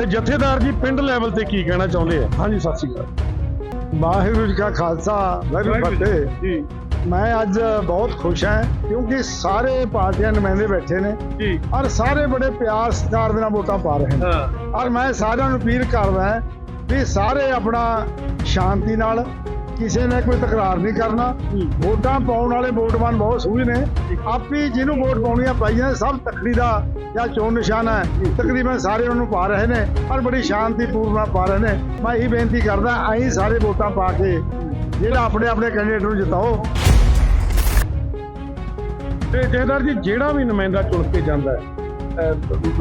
ਤੇ ਜਥੇਦਾਰ ਜੀ ਪਿੰਡ ਲੈਵਲ ਤੇ ਕੀ ਕਹਿਣਾ ਚਾਹੁੰਦੇ ਆ? ਹਾਂਜੀ ਸਤਿ ਸ਼੍ਰੀ ਅਕਾਲ। ਵਾਹਿਗੁਰੂ ਜੀ ਕਾ ਖਾਲਸਾ ਵਾਹਿਗੁਰੂ ਫਤਿਹ। ਜੀ। ਮੈਂ ਅੱਜ ਬਹੁਤ ਖੁਸ਼ ਹਾਂ ਕਿਉਂਕਿ ਸਾਰੇ ਪਾਰਟੀਆਂ ਨੁਮਾਇੰਦੇ ਬੈਠੇ ਨੇ ਜੀ। ਔਰ ਸਾਰੇ ਬੜੇ ਪਿਆਰ ਸਤਿਕਾਰ ਦੇ ਨਾਲ ਵੋਟਾਂ ਪਾ ਰਹੇ ਨੇ। ਹਾਂ। ਔਰ ਮੈਂ ਸਾਰਿਆਂ ਨੂੰ ਅਪੀਲ ਕਰਦਾ ਹਾਂ ਵੀ ਸਾਰੇ ਆਪਣਾ ਸ਼ਾਂਤੀ ਨਾਲ ਕਿਸੇ ਨੇ ਕੋਈ ਤਕਰਾਰ ਨਹੀਂ ਕਰਨਾ। ਵੋਟਾਂ ਪਾਉਣ ਵਾਲੇ ਵੋਟਵਾਨ ਬਹੁਤ ਸੂਝ ਨੇ। ਆਪੀ ਜਿਹਨੂੰ ਵੋਟ ਪਾਉਣੀਆਂ ਪਾਈਆਂ, ਸਭ ਤਕੜੀ ਦਾ ਜਾਂ ਚੋਣ ਨਿਸ਼ਾਨ ਹੈ। ਤਕਰੀਬਨ ਸਾਰੇ ਉਹਨੂੰ ਪਾ ਰਹੇ ਨੇ, ਪਰ ਬੜੀ ਸ਼ਾਂਤੀਪੂਰਨ ਪਾ ਰਹੇ ਨੇ। ਮੈਂ ਇਹ ਬੇਨਤੀ ਕਰਦਾ ਆਈ ਸਾਰੇ ਵੋਟਾਂ ਪਾ ਕੇ ਜਿਹੜਾ ਆਪਣੇ ਆਪਣੇ ਕੈਂਡੀਡੇਟ ਨੂੰ ਜਿਤਾਓ। ਤੇ ਜਥੇਦਾਰ ਜੀ, ਜਿਹੜਾ ਵੀ ਨੁਮਾਇੰਦਾ ਚੁਣ ਕੇ ਜਾਂਦਾ ਹੈ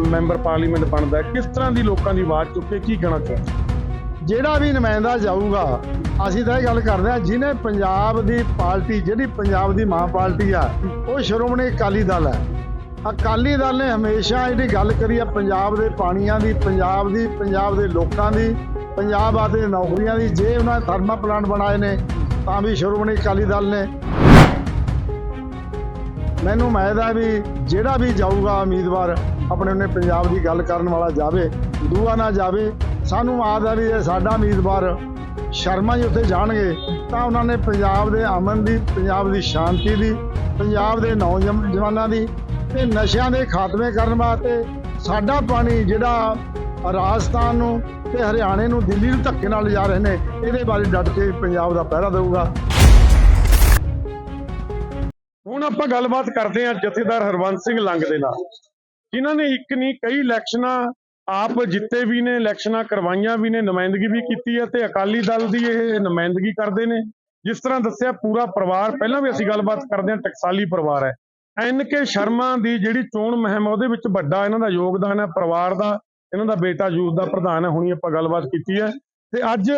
ਮੈਂਬਰ ਪਾਰਲੀਮੈਂਟ ਬਣਦਾ ਕਿਸ ਤਰ੍ਹਾਂ ਦੀ ਲੋਕਾਂ ਦੀ ਆਵਾਜ਼ ਚੁੱਕੇ, ਕੀ ਕਹਿਣਾ ਚਾਹੁੰਦੇ ਜਿਹੜਾ ਵੀ ਨੁਮਾਇੰਦਾ ਜਾਊਗਾ, ਅਸੀਂ ਤਾਂ ਇਹ ਗੱਲ ਕਰਦੇ ਹਾਂ, ਜਿਹਨੇ ਪੰਜਾਬ ਦੀ ਪਾਰਟੀ, ਜਿਹੜੀ ਪੰਜਾਬ ਦੀ ਮਾਂ ਪਾਰਟੀ ਆ, ਉਹ ਸ਼੍ਰੋਮਣੀ ਅਕਾਲੀ ਦਲ ਹੈ। ਅਕਾਲੀ ਦਲ ਨੇ ਹਮੇਸ਼ਾ ਜਿਹੜੀ ਗੱਲ ਕਰੀ ਆ, ਪੰਜਾਬ ਦੇ ਪਾਣੀਆਂ ਦੀ, ਪੰਜਾਬ ਦੀ, ਪੰਜਾਬ ਦੇ ਲੋਕਾਂ ਦੀ, ਪੰਜਾਬ ਆਦੇ ਨੌਕਰੀਆਂ ਦੀ, ਜੇ ਉਹਨਾਂ ਨੇ ਥਰਮਾ ਪਲਾਂਟ ਬਣਾਏ ਨੇ, ਤਾਂ ਵੀ ਸ਼੍ਰੋਮਣੀ ਅਕਾਲੀ ਦਲ ਨੇ। ਮੈਨੂੰ ਉਮੀਦ ਹੈ ਵੀ ਜਿਹੜਾ ਵੀ ਜਾਊਗਾ ਉਮੀਦਵਾਰ, ਆਪਣੇ ਉਹਨੇ ਪੰਜਾਬ ਦੀ ਗੱਲ ਕਰਨ ਵਾਲਾ ਜਾਵੇ, ਦੂਆ ਨਾ ਜਾਵੇ ਸਾਨੂੰ ਆਦ ਹੈ ਵੀ ਇਹ ਸਾਡਾ ਉਮੀਦਵਾਰ ਸ਼ਰਮਾ ਜੀ ਉੱਥੇ ਜਾਣਗੇ, ਤਾਂ ਉਹਨਾਂ ਨੇ ਪੰਜਾਬ ਦੇ ਅਮਨ ਦੀ, ਪੰਜਾਬ ਦੀ ਸ਼ਾਂਤੀ ਦੀ, ਪੰਜਾਬ ਦੇ ਨੌਜਵਾਨਾਂ ਦੀ ਤੇ ਨਸ਼ਿਆਂ ਦੇ ਖਾਤਮੇ ਕਰਨ ਵਾਸਤੇ ਸਾਡਾ ਪਾਣੀ ਜਿਹੜਾ ਰਾਜਸਥਾਨ ਨੂੰ ਤੇ ਹਰਿਆਣੇ ਨੂੰ ਦਿੱਲੀ ਨੂੰ ਧੱਕੇ ਨਾਲ ਲਿਜਾ ਰਹੇ ਨੇ, ਇਹਦੇ ਬਾਰੇ ਡਟ ਕੇ ਪੰਜਾਬ ਦਾ ਪਹਿਰਾ ਦੇਊਗਾ। ਹੁਣ ਆਪਾਂ ਗੱਲਬਾਤ ਕਰਦੇ ਹਾਂ ਜਥੇਦਾਰ ਹਰਵੰਤ ਸਿੰਘ ਲੰਗ ਦੇ ਨਾਲ, ਜਿਨ੍ਹਾਂ ਨੇ ਇੱਕ ਨਹੀਂ, ਕਈ ਇਲੈਕਸ਼ਨਾਂ ਆਪ ਜਿੱਤੇ ਵੀ ਨੇ ਇਲੈਕਸ਼ਨਾਂ ਕਰਵਾਈਆਂ ਵੀ ਨੇ ਨੁਮਾਇੰਦਗੀ ਵੀ ਕੀਤੀ ਹੈ ਤੇ ਅਕਾਲੀ ਦਲ ਦੀ ਇਹ ਨੁਮਾਇੰਦਗੀ ਕਰਦੇ ਨੇ। ਜਿਸ ਤਰ੍ਹਾਂ ਦੱਸਿਆ ਪੂਰਾ ਪਰਿਵਾਰ ਪਹਿਲਾਂ ਵੀ ਅਸੀਂ ਗੱਲਬਾਤ ਕਰਦੇ ਹਾਂ ਟਕਸਾਲੀ ਪਰਿਵਾਰ ਹੈ। ਐਨ ਕੇ ਸ਼ਰਮਾ ਦੀ ਜਿਹੜੀ ਚੋਣ ਮੁਹਿੰਮ ਆ, ਉਹਦੇ ਵਿੱਚ ਵੱਡਾ ਇਹਨਾਂ ਦਾ ਯੋਗਦਾਨ ਹੈ ਪਰਿਵਾਰ ਦਾ ਇਹਨਾਂ ਦਾ ਬੇਟਾ ਯੂਥ ਦਾ ਪ੍ਰਧਾਨ ਹੈ ਹੁਣੀ ਆਪਾਂ ਗੱਲਬਾਤ ਕੀਤੀ ਹੈ। ਤੇ ਅੱਜ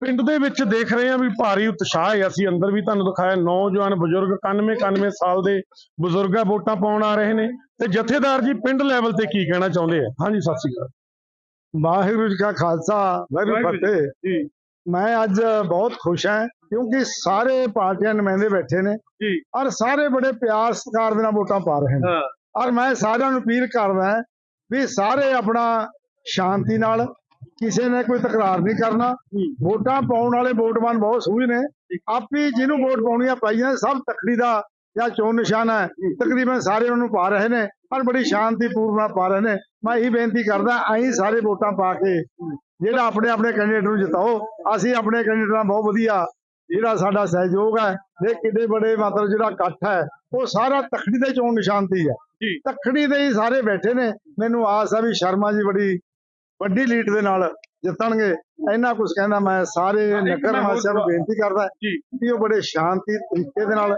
ਪਿੰਡ ਦੇ ਵਿੱਚ ਦੇਖ ਰਹੇ ਹਾਂ ਵੀ ਭਾਰੀ ਉਤਸ਼ਾਹ ਹੈ। ਅਸੀਂ ਅੰਦਰ ਵੀ ਤੁਹਾਨੂੰ ਦਿਖਾਇਆ ਨੌਜਵਾਨ ਬਜ਼ੁਰਗ 91 91 ਸਾਲ ਦੇ ਬਜ਼ੁਰਗਾ ਵੋਟਾਂ ਪਾਉਣ ਆ ਰਹੇ ਨੇ। ਤੇ ਜਥੇਦਾਰ ਜੀ ਪਿੰਡ ਲੈਵਲ ਤੇ ਕੀ ਕਹਿਣਾ ਚਾਹੁੰਦੇ ਆ? ਹਾਂਜੀ ਸਤਿ ਸ਼੍ਰੀ ਅਕਾਲ। ਵਾਹਿਗੁਰੂ ਜੀ ਕਾ ਖਾਲਸਾ ਵਾਹਿਗੁਰੂ ਫਤਿਹ। ਜੀ। ਮੈਂ ਅੱਜ ਬਹੁਤ ਖੁਸ਼ ਹਾਂ ਕਿਉਂਕਿ ਸਾਰੇ ਪਾਰਟੀਆਂ ਨੁਮਾਇੰਦੇ ਬੈਠੇ ਨੇ ਜੀ। ਔਰ ਸਾਰੇ ਬੜੇ ਪਿਆਰ ਸਤਿਕਾਰ ਦੇ ਨਾਲ ਵੋਟਾਂ ਪਾ ਰਹੇ ਨੇ। ਹਾਂ। ਔਰ ਮੈਂ ਸਾਰਿਆਂ ਨੂੰ ਅਪੀਲ ਕਰਦਾ ਵੀ ਸਾਰੇ ਆਪਣਾ ਸ਼ਾਂਤੀ ਨਾਲ ਕਿਸੇ ਨੇ ਕੋਈ ਤਕਰਾਰ ਨਹੀਂ ਕਰਨਾ। ਵੋਟਾਂ ਪਾਉਣ ਵਾਲੇ ਵੋਟਵਾਨ ਬਹੁਤ ਸੂਝ ਨੇ। ਆਪੀ ਜਿਹਨੂੰ ਵੋਟ ਪਾਉਣੀਆਂ ਪਾਈਆਂ ਸਭ ਤਕੜੀ ਦਾ ਜਾਂ ਚੋਣ ਨਿਸ਼ਾਨ ਹੈ। ਤਕਰੀਬਨ ਸਾਰੇ ਉਹਨੂੰ ਪਾ ਰਹੇ ਨੇ ਔਰ ਬੜੀ ਸ਼ਾਂਤੀਪੂਰਨ ਨਾਲ ਪਾ ਰਹੇ ਨੇ। ਮੈਂ ਇਹ ਬੇਨਤੀ ਕਰਦਾ ਆਈ ਸਾਰੇ ਵੋਟਾਂ ਪਾ ਕੇ ਜਿਹੜਾ ਆਪਣੇ ਆਪਣੇ ਕੈਂਡੀਡੇਟ ਨੂੰ ਜਿਤਾਓ। ਅਸੀਂ ਆਪਣੇ ਕੈਂਡੀਡੇਟ ਨਾਲ ਬਹੁਤ ਵਧੀਆ ਜਿਹੜਾ ਸਾਡਾ ਸਹਿਯੋਗ ਹੈ ਇਹ ਕਿੱਡੇ ਬੜੇ ਮਤਲਬ ਜਿਹੜਾ ਇਕੱਠ ਹੈ ਉਹ ਸਾਰਾ ਤਖੜੀ ਦੇ ਚੋਣ ਨਿਸ਼ਾਨਤੀ ਹੈ ਜੀ। ਤਖੜੀ ਦੇ ਹੀ ਸਾਰੇ ਬੈਠੇ ਨੇ। ਮੈਨੂੰ ਆਸ ਹੈ ਵੀ ਸ਼ਰਮਾ ਜੀ ਬੜੀ ਵੱਡੀ ਲੀਡ ਦੇ ਨਾਲ ਜਿੱਤਣਗੇ ਇੰਨਾ ਕੁਝ ਕਹਿੰਦਾ ਮੈਂ ਸਾਰੇ ਨਗਰ ਵਾਸੀਆਂ ਨੂੰ ਬੇਨਤੀ ਕਰਦਾ ਕਿ ਉਹ ਬੜੇ ਸ਼ਾਂਤੀ ਤਰੀਕੇ ਦੇ ਨਾਲ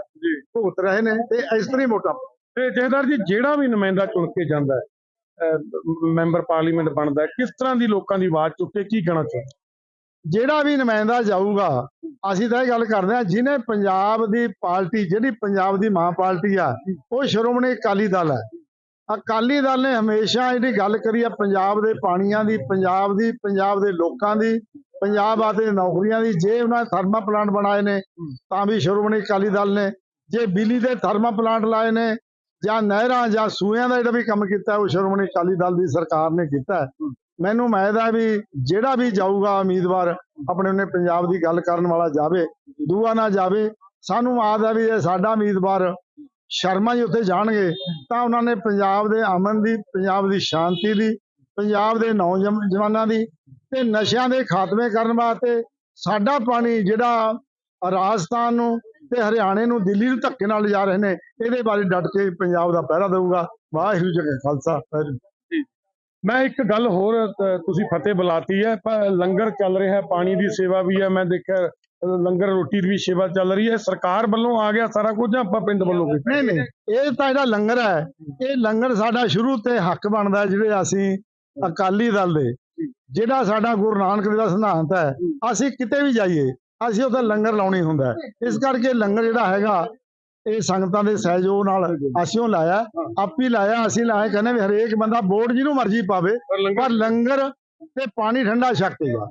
ਭੁਗਤ ਰਹੇ ਨੇ ਤੇ ਇਸ ਤਰ੍ਹਾਂ ਹੀ ਪਾਓ। ਤੇ ਜਥੇਦਾਰ ਜੀ ਜਿਹੜਾ ਵੀ ਨੁਮਾਇੰਦਾ ਚੁਣ ਕੇ ਜਾਂਦਾ ਹੈ ਮੈਂਬਰ ਪਾਰਲੀਮੈਂਟ ਬਣਦਾ ਕਿਸ ਤਰ੍ਹਾਂ ਦੀ ਲੋਕਾਂ ਦੀ ਆਵਾਜ਼ ਚੁੱਕ ਕੇ ਕੀ ਕਹਿਣਾ ਚਾਹੁੰਦੇ? ਜਿਹੜਾ ਵੀ ਨੁਮਾਇੰਦਾ ਜਾਊਗਾ ਅਸੀਂ ਤਾਂ ਇਹ ਗੱਲ ਕਰਦੇ ਹਾਂ ਜਿਹਨੇ ਪੰਜਾਬ ਦੀ ਪਾਰਟੀ ਜਿਹੜੀ ਪੰਜਾਬ ਦੀ ਮਾਂ ਪਾਰਟੀ ਆ ਉਹ ਸ਼੍ਰੋਮਣੀ ਅਕਾਲੀ ਦਲ ਹੈ। ਅਕਾਲੀ ਦਲ ਨੇ ਹਮੇਸ਼ਾ ਜਿਹੜੀ ਗੱਲ ਕਰੀ ਆ ਪੰਜਾਬ ਦੇ ਪਾਣੀਆਂ ਦੀ, ਪੰਜਾਬ ਦੀ, ਪੰਜਾਬ ਦੇ ਲੋਕਾਂ ਦੀ, ਪੰਜਾਬ ਆਦੇ ਨੌਕਰੀਆਂ ਦੀ, ਜੇ ਉਹਨਾਂ ਨੇ ਥਰਮਾ ਪਲਾਂਟ ਬਣਾਏ ਨੇ, ਤਾਂ ਵੀ ਸ਼੍ਰੋਮਣੀ ਅਕਾਲੀ ਦਲ ਨੇ, ਜੇ ਬਿਜਲੀ ਦੇ ਥਰਮਾ ਪਲਾਂਟ ਲਾਏ ਨੇ, ਜਾਂ ਨਹਿਰਾਂ, ਜਾਂ ਸੂਇਆਂ ਦਾ ਜਿਹੜਾ ਵੀ ਕੰਮ ਕੀਤਾ, ਉਹ ਸ਼੍ਰੋਮਣੀ ਅਕਾਲੀ ਦਲ ਦੀ ਸਰਕਾਰ ਨੇ ਕੀਤਾ ਮੈਨੂੰ ਉਮੀਦ ਹੈ ਵੀ ਜਿਹੜਾ ਵੀ ਜਾਊਗਾ ਉਮੀਦਵਾਰ ਆਪਣੇ ਉਹਨੇ ਪੰਜਾਬ ਦੀ ਗੱਲ ਕਰਨ ਵਾਲਾ ਜਾਵੇ, ਦੂਆ ਨਾ ਜਾਵੇ, ਸਾਨੂੰ ਆਦ ਹੈ ਵੀ ਇਹ ਸਾਡਾ ਉਮੀਦਵਾਰ ਸ਼ਰਮਾ ਜੀ ਉੱਥੇ ਜਾਣਗੇ, ਤਾਂ ਉਹਨਾਂ ਨੇ ਪੰਜਾਬ ਦੇ ਅਮਨ ਦੀ, ਪੰਜਾਬ ਦੀ ਸ਼ਾਂਤੀ ਦੀ, ਪੰਜਾਬ ਦੇ ਨੌਜਵਾਨਾਂ ਦੀ ਤੇ ਨਸ਼ਿਆਂ ਦੇ ਖਾਤਮੇ ਕਰਨ ਵਾਸਤੇ ਸਾਡਾ ਪਾਣੀ ਜਿਹੜਾ ਰਾਜਸਥਾਨ ਨੂੰ ਤੇ ਹਰਿਆਣੇ ਨੂੰ ਦਿੱਲੀ ਨੂੰ ਧੱਕੇ ਨਾਲ ਲਿਜਾ ਰਹੇ ਨੇ, ਇਹਦੇ ਬਾਰੇ ਡਟ ਕੇ ਪੰਜਾਬ ਦਾ ਪਹਿਰਾ ਦੇਊਗਾ। ਵਾਹਿਗੁਰੂ ਜੀ ਕਾ ਖਾਲਸਾ ਮੈਂ ਇੱਕ ਗੱਲ ਹੋਰ ਤੁਸੀਂ ਫਤਿਹ ਬੁਲਾਤੀ ਹੈ ਪਰ ਲੰਗਰ ਚੱਲ ਰਿਹਾ ਪਾਣੀ ਦੀ ਸੇਵਾ ਵੀ ਹੈ, ਮੈਂ ਦੇਖਿਆ ਲੰਗਰ ਰੋਟੀ ਦੀ ਵੀ ਸੇਵਾ ਚੱਲ ਰਹੀ ਹੈ। ਸਰਕਾਰ ਵੱਲੋਂ ਆ ਗਿਆ ਸਾਰਾ ਕੁਝ ਆਪਾਂ ਪਿੰਡ ਵੱਲੋਂ ਕੀਤਾ ਨਹੀਂ ਨਹੀਂ ਇਹ ਤਾਂ ਜਿਹੜਾ ਲੰਗਰ ਹੈ। ਇਹ ਲੰਗਰ ਸਾਡਾ ਸ਼ੁਰੂ ਤੇ ਹੱਕ ਬਣਦਾ ਜਿਹੜੇ ਅਸੀਂ ਅਕਾਲੀ ਦਲ ਦੇ ਜਿਹੜਾ ਸਾਡਾ ਗੁਰੂ ਨਾਨਕ ਦੇਵ ਦਾ ਸਿਧਾਂਤ ਹੈ ਅਸੀਂ ਕਿਤੇ ਵੀ ਜਾਈਏ ਅਸੀਂ ਉੱਥੇ ਲੰਗਰ ਲਾਉਣੀ ਹੁੰਦਾ। ਇਸ ਕਰਕੇ ਲੰਗਰ ਜਿਹੜਾ ਹੈਗਾ ਇਹ ਸੰਗਤਾਂ ਦੇ ਸਹਿਯੋਗ ਨਾਲ ਅਸੀਂ ਉਹ ਲਾਇਆ। ਆਪੀ ਲਾਇਆ ਅਸੀਂ ਲਾਇਆ ਕਹਿੰਦੇ ਵੀ ਹਰੇਕ ਬੰਦਾ ਵੋਟ ਜਿਹਨੂੰ ਮਰਜ਼ੀ ਪਾਵੇ ਪਰ ਲੰਗਰ ਪਰ ਲੰਗਰ ਤੇ ਪਾਣੀ ਠੰਡਾ ਛਕੇਗਾ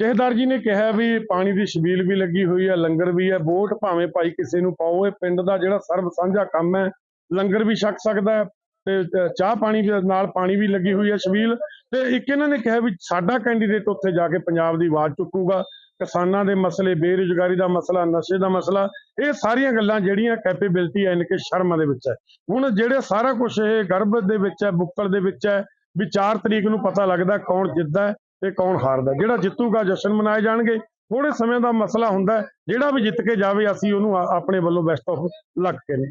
ਜਥੇਦਾਰ ਜੀ ਨੇ ਕਿਹਾ ਵੀ ਪਾਣੀ ਦੀ ਛਬੀਲ ਵੀ ਲੱਗੀ ਹੋਈ ਹੈ ਲੰਗਰ ਵੀ ਹੈ ਵੋਟ ਭਾਵੇਂ ਭਾਈ ਕਿਸੇ ਨੂੰ ਪਾਓ, ਇਹ ਪਿੰਡ ਦਾ ਜਿਹੜਾ ਸਰਬ ਸਾਂਝਾ ਕੰਮ ਹੈ, ਲੰਗਰ ਵੀ ਛਕ ਸਕਦਾ ਹੈ ਤੇ ਚਾਹ ਪਾਣੀ ਦੇ ਨਾਲ ਪਾਣੀ ਵੀ ਲੱਗੀ ਹੋਈ ਹੈ ਛਬੀਲ ਤੇ ਇੱਕ ਇਹਨਾਂ ਨੇ ਕਿਹਾ ਵੀ ਸਾਡਾ ਕੈਂਡੀਡੇਟ ਉੱਥੇ ਜਾ ਕੇ ਪੰਜਾਬ ਦੀ ਆਵਾਜ਼ ਚੁੱਕੂਗਾ, ਕਿਸਾਨਾਂ ਦੇ ਮਸਲੇ, ਬੇਰੁਜ਼ਗਾਰੀ ਦਾ ਮਸਲਾ, ਨਸ਼ੇ ਦਾ ਮਸਲਾ, ਇਹ ਸਾਰੀਆਂ ਗੱਲਾਂ ਜਿਹੜੀਆਂ ਕੈਪੇਬਿਲਿਟੀ ਐਨ ਕੇ ਸ਼ਰਮਾ ਦੇ ਵਿੱਚ ਹੈ। ਹੁਣ ਜਿਹੜੇ ਸਾਰਾ ਕੁਝ ਇਹ ਗਰਭ ਦੇ ਵਿੱਚ ਹੈ, ਬੁੱਕਲ ਦੇ ਵਿੱਚ ਹੈ ਵੀ 4 ਤਰੀਕ ਨੂੰ ਪਤਾ ਲੱਗਦਾ ਕੌਣ ਜਿੱਤਦਾ ਤੇ ਕੌਣ ਹਾਰਦਾ? ਜਿਹੜਾ ਜਿੱਤੂਗਾ ਜਸ਼ਨ ਮਨਾਏ ਜਾਣਗੇ। ਥੋੜੇ ਸਮੇਂ ਦਾ ਮਸਲਾ ਹੁੰਦਾ ਜਿਹੜਾ ਵੀ ਜਿੱਤ ਕੇ ਜਾਵੇ, ਅਸੀਂ ਉਹਨੂੰ ਆਪਣੇ ਵੱਲੋਂ ਬੈਸਟ ਆਫ ਲੱਕ ਕਰੀਏ